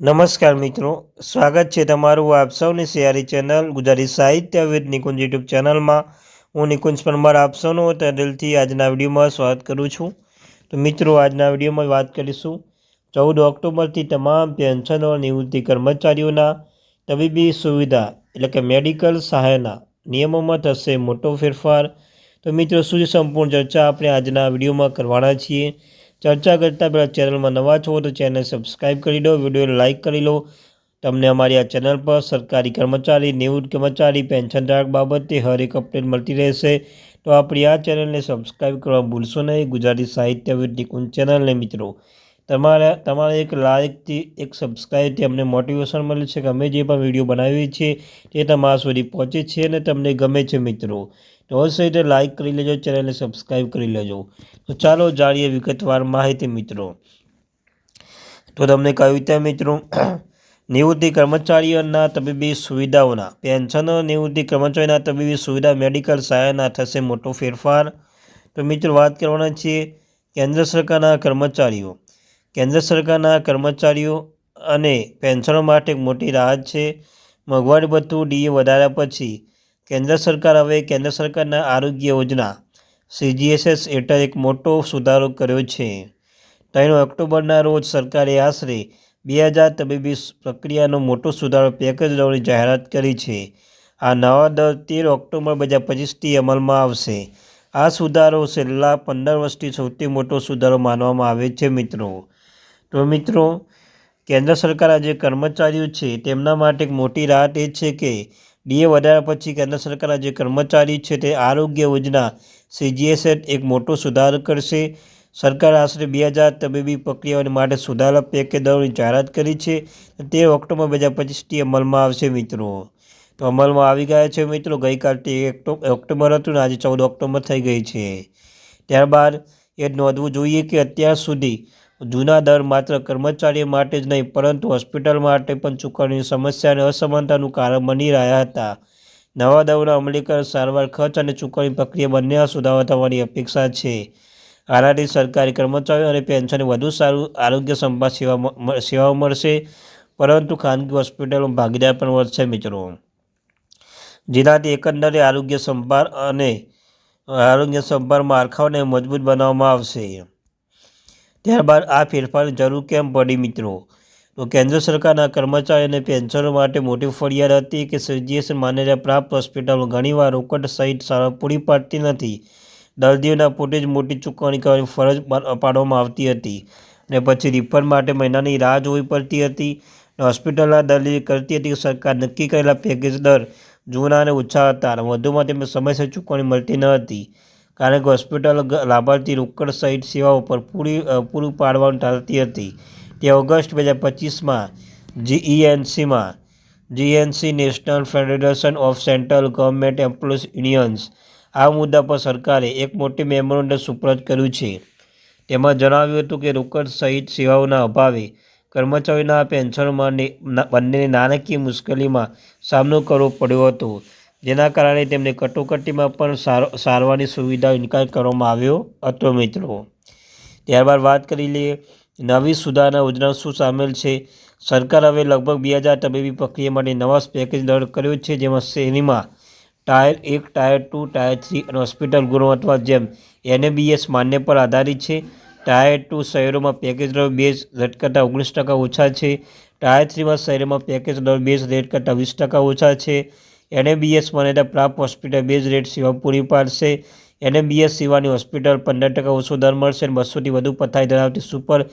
નમસ્કાર મિત્રો, સ્વાગત છે તમારું આપ સૌની સિયારી ચેનલ ગુજરાતી સાહિત્ય વિદ નિકુંજ યુટ્યુબ ચેનલમાં. હું નિકુંજ પરમાર, આપ સૌનું દિલથી આજના વિડીયોમાં સ્વાગત કરું છું. તો મિત્રો, આજના વિડીયોમાં વાત કરીશું. ચૌદ ઓક્ટોબરથી તમામ પેન્શનો નિવૃત્તિ કર્મચારીઓના તબીબી સુવિધા, એટલે કે મેડિકલ સહાયના નિયમોમાં થશે મોટો ફેરફાર. તો મિત્રો સુધી સંપૂર્ણ ચર્ચા આપણે આજના વિડીયોમાં કરવાના છીએ? ચર્ચા કરતાં પહેલાં ચેનલમાં નવા છો તો ચેનલ સબસ્ક્રાઈબ કરી દો વીડિયો લાઇક કરી લો. તમને અમારી આ ચેનલ પર સરકારી કર્મચારી, નિવૃત્ત કર્મચારી, પેન્શન ધારક બાબતે હર એક અપડેટ મળતી રહેશે. તો આપણી આ ચેનલને સબસ્ક્રાઈબ કરવા ભૂલશો નહીં. ગુજરાતી સાહિત્ય વિદ નિકુંજ ચેનલને મિત્રો, તમારા તમારા એક લાઇકથી એક સબસ્ક્રાઈબથી અમને મોટિવેશન મળે છે કે અમે જે પણ વીડિયો બનાવીએ છીએ તે તમારા સુધી પહોંચે છે અને તમને ગમે છે મિત્રો. તો અવશ્ય તે લાઇક કરી લેજો ચેનલને સબસ્ક્રાઈબ કરી લેજો. તો ચાલો જાણીએ વિગતવાર માહિતી મિત્રો. તો તમને કહ્યું ત્યાં મિત્રો, નિવૃત્તિ કર્મચારીઓના તબીબી સુવિધાઓના, પેન્શન, નિવૃત્તિ કર્મચારીના તબીબી સુવિધા, મેડિકલ સહાયના થશે મોટો ફેરફાર. તો મિત્રો વાત કરવાના છીએ કેન્દ્ર સરકારના કર્મચારીઓ. કેન્દ્ર સરકારના કર્મચારીઓ અને પેન્શનો માટે મોટી રાહત છે. મોંઘવારી ભથ્થું ડીએ વધાર્યા પછી કેન્દ્ર સરકાર હવે કેન્દ્ર સરકારના આરોગ્ય યોજના, સીજીએસએસ હેઠળ એક મોટો સુધારો કર્યો છે. ત્રણ ઓક્ટોબરના રોજ સરકારે આશરે બે હજાર તબીબી પ્રક્રિયાનો મોટો સુધારો પેકેજ લેવાની જાહેરાત કરી છે. આ નવા દર તેર ઓક્ટોબર બે હજાર પચીસથી અમલમાં આવશે. આ સુધારો છેલ્લા પંદર વર્ષથી સૌથી મોટો સુધારો માનવામાં આવે છે મિત્રો. તો મિત્રો કેન્દ્ર સરકારના જે કર્મચારીઓ છે, તેમના માટે એક મોટી રાહત એ છે કે, ડીએ વધાર્યા પછી કેન્દ્ર સરકારના જે કર્મચારી છે તે આરોગ્ય યોજના સીજીએસએ એક મોટો સુધાર કરશે. સરકાર આશરે બે હજાર તબીબી પ્રક્રિયાઓને માટે સુધારા પેકેજ દરોની જાહેરાત કરી છે. તે ઓક્ટોબર બે હજાર પચીસથી અમલમાં આવશે મિત્રો. તો અમલમાં આવી ગયા છે મિત્રો. ગઈકાલથી ઓક્ટોબર હતું ને આજે ચૌદ ઓક્ટોબર થઈ ગઈ છે. ત્યારબાદ એ નોંધવું જોઈએ કે અત્યાર સુધી જૂના દર માત્ર કર્મચારીઓ માટે જ નહીં, પરંતુ હોસ્પિટલ માટે પણ ચૂકવણીની સમસ્યા અને અસમાનતાનું કારણ બની રહ્યા હતા. નવા દરના અમલીકરણ સારવાર ખર્ચ અને ચૂકવણી પ્રક્રિયા બંને સુધારો થવાની અપેક્ષા છે. આનાથી સરકારી કર્મચારીઓ અને પેન્શન વધુ સારું આરોગ્ય સંભાળ સેવા સેવાઓ મળશે, પરંતુ ખાનગી હોસ્પિટલોમાં ભાગીદાર પણ વધશે મિત્રો. જેનાથી એકંદરે આરોગ્ય સંભાળ અને, આરોગ્ય સંભાળ માળખાઓને મજબૂત બનાવવામાં આવશે. ત્યારબાદ આ ફેરફાર જરૂર કેમ પડી મિત્રો? તો કેન્દ્ર સરકારના કર્મચારી અને પેન્શનો માટે મોટી ફરિયાદ હતી કે સીજીએસ માન્યતા પ્રાપ્ત હોસ્પિટલો ઘણીવાર રોકડ સહિત સારવાર પૂરી પાડતી નથી. દર્દીઓના પોતે જ મોટી ચૂકવણી કરવાની ફરજ પાડવામાં આવતી હતી અને પછી રિફંડ માટે મહિનાની રાહ જોવી પડતી હતી. હોસ્પિટલના દલીલ કરતી હતી કે સરકાર નક્કી કરેલા પેકેજ દર જૂના અને ઓછા હતા અને વધુમાં તેમને સમયસર ચૂકવણી મળતી ન હતી. કારણ કે હોસ્પિટલ લાભાર્થી રોકડ સહિત સેવાઓ પર પૂરી પૂરું પાડવાનું ટાળતી હતી. તે ઓગસ્ટ બે હજાર પચીસમાં જીઈએનસીમાં GNC national federation of central government employees unions આ મુદ્દા પર સરકારે એક મોટી મેમોરન્ડમ સુપ્રત કર્યું છે. તેમાં જણાવ્યું હતું કે રોકડ સહિત સેવાઓના અભાવે કર્મચારીઓના પેન્શનમાં બંનેની નાણાકીય મુશ્કેલીમાં સામનો કરવો પડ્યો હતો. જેના કારણે તેમને કટોકટીમાં પણ સારવારની સુવિધા ઇન્કાર કરવામાં આવ્યો હતો મિત્રો. ત્યારબાદ વાત કરી લઈએ, નવી સુધારણા યોજના શું સામેલ છે? સરકાર હવે લગભગ બે હજાર તબીબી પ્રક્રિયા માટે નવા પેકેજ દળ કર્યો છે, જેમાં શ્રેણીમાં ટાયર એક, ટાયર ટુ, ટાયર થ્રી અને હોસ્પિટલ ગુણવત્તા જેમ એનએબીએસ માન્ય પર આધારિત છે. ટાયર ટુ શહેરોમાં પેકેજ દર બેઝ રેટ કરતાં ઓગણીસ ટકા ઓછા છે. ટાયર થ્રીમાં શહેરોમાં પેકેજ દર બેઝ રેટ કરતાં વીસ ટકા ઓછા છે. એનએબીએસ માન્યતા પ્રાપ્ત હોસ્પિટલ બેઝ રેટ સેવા પૂરી પાડશે. એનએબીએસ સેવાની હોસ્પિટલ પંદર ટકા ઓછો દર મળશે અને બસોથી વધુ પથારી ધરાવતી સુપર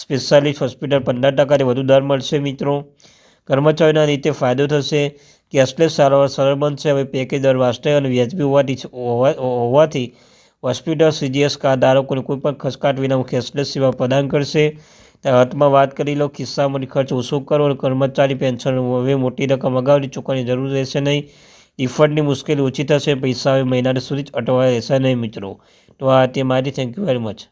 સ્પેશિયાલિસ્ટ હોસ્પિટલ પંદર ટકાથી વધુ દર મળશે મિત્રો. કર્મચારીઓના રીતે ફાયદો થશે કેશલેસ સારવાર સરળ બનશે, હવે પેકેજ દર વાસ્તવિક અને વ્યાજબી હોવાથી હોવાથી હોસ્પિટલ સીજીએસ કાર્ડ ધારકોને કોઈપણ ખસકાટ વિના કેશલેસ સેવા પ્રદાન કરશે. અંતમાં વાત કરી લો, ખિસ્સામાં ખર્ચ ઓછો કરો અને કર્મચારી પેન્શન હવે મોટી રકમ અગાઉની ચૂકવવાની જરૂર રહેશે નહીં. રિફંડની મુશ્કેલી ઓછી થશે, પૈસા હવે મહિના સુધી જ અટવાય રહેશે નહીં મિત્રો. તો આ તે મારી. Thank you very much